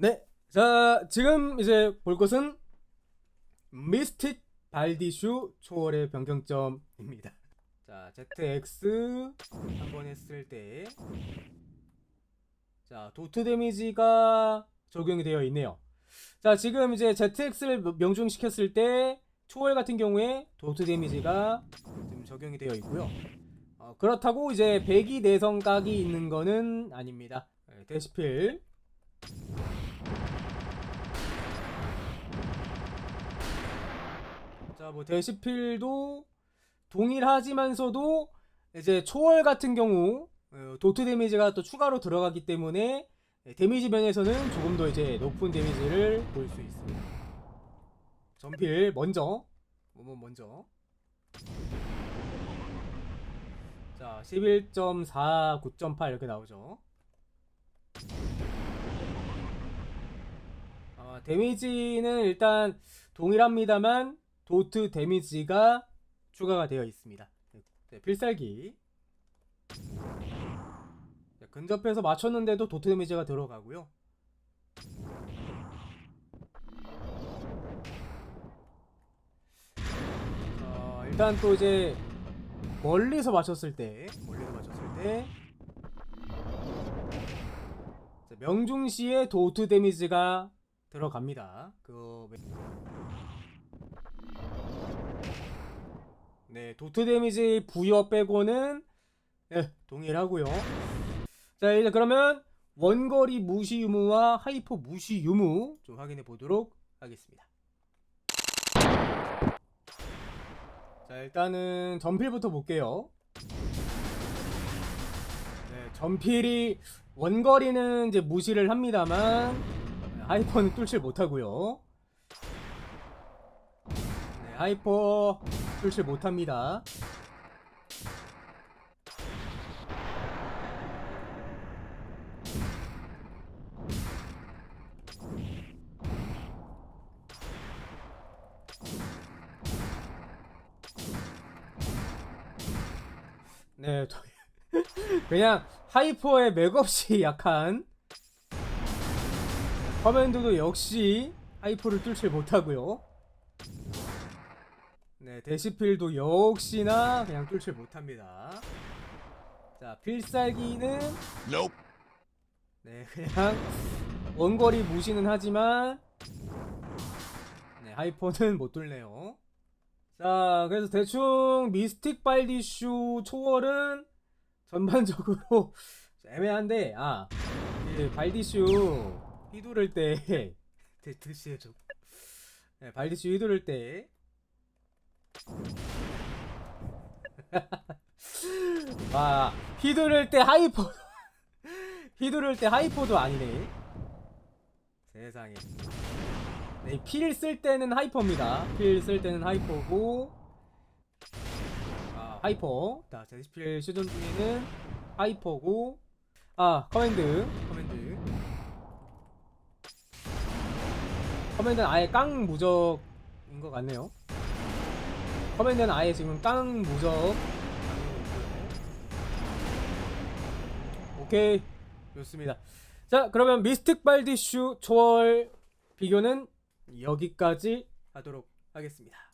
네. 자, 지금 이제 볼 것은 미스틱 발디슈 초월의 변경점입니다. 자, ZX 한 번 했을 때 자, 도트 데미지가 적용이 되어 있네요. 자, 지금 이제 ZX를 명중시켰을 때 초월 같은 경우에 도트 데미지가 지금 적용이 되어 있고요. 어, 그렇다고 이제 배기 내성 각이 있는 거는 아닙니다. 네, 데시필 자, 뭐 데시필도 동일하지만서도 이제 초월 같은 경우 어, 도트 데미지가 또 추가로 들어가기 때문에 네, 데미지 면에서는 조금 더 이제 높은 데미지를 볼 수 있습니다. 전필 먼저 뭐뭐 먼저 자 11.4 9.8 이렇게 나오죠. 아, 데미지는 일단 동일합니다만 도트 데미지가 추가가 되어 있습니다. 네, 필살기 네, 근접해서 맞췄는데도 도트 데미지가 들어가고요. 어, 일단 또 이제 멀리서 맞췄을 때 멀리서 맞췄을 때 자, 명중시에 도트 데미지가 들어갑니다. 그 도트 데미지 부여 빼고는 네, 동일하고요. 자, 이제 그러면 원거리 무시 유무와 하이퍼 무시 유무 좀 확인해 보도록 하겠습니다. 자, 일단은 전필부터 볼게요. 네, 전필이 원거리는 이제 무시를 합니다만 하이퍼는 뚫질 못하고요. 네, 하이퍼 뚫질 못합니다. 네, 저- 그냥 하이퍼의 맥없이 약한 커맨드도 역시 하이퍼를 뚫질 못하고요. 네, 데시필도 역시나 그냥 뚫질 못합니다. 자, 필살기는 Nope. 네, 그냥 원거리 무시는 하지만 네, 하이퍼는 못 뚫네요. 자, 그래서 대충 미스틱 발디슈 초월은 전반적으로 애매한데 아, 그 발디슈 휘두를 때 드- 드시죠 좀. 네, 발디슈 휘두를 때 와, 휘두를 때 하이퍼 휘두를 때 하이퍼도 아니네. 세상에. 네, 필 쓸 때는 하이퍼입니다. 필 쓸 때는 하이퍼고. 아, 하이퍼. 자, 제시필 시즌 중에는 하이퍼고. 아, 커맨드. 커맨드. 커맨드는 아예 깡 무적인 것 같네요. 커맨드는 아예 지금 깡 무적. 오케이. 좋습니다. 자, 그러면 미스틱 발디슈 초월 비교는 여기까지 하도록 하겠습니다.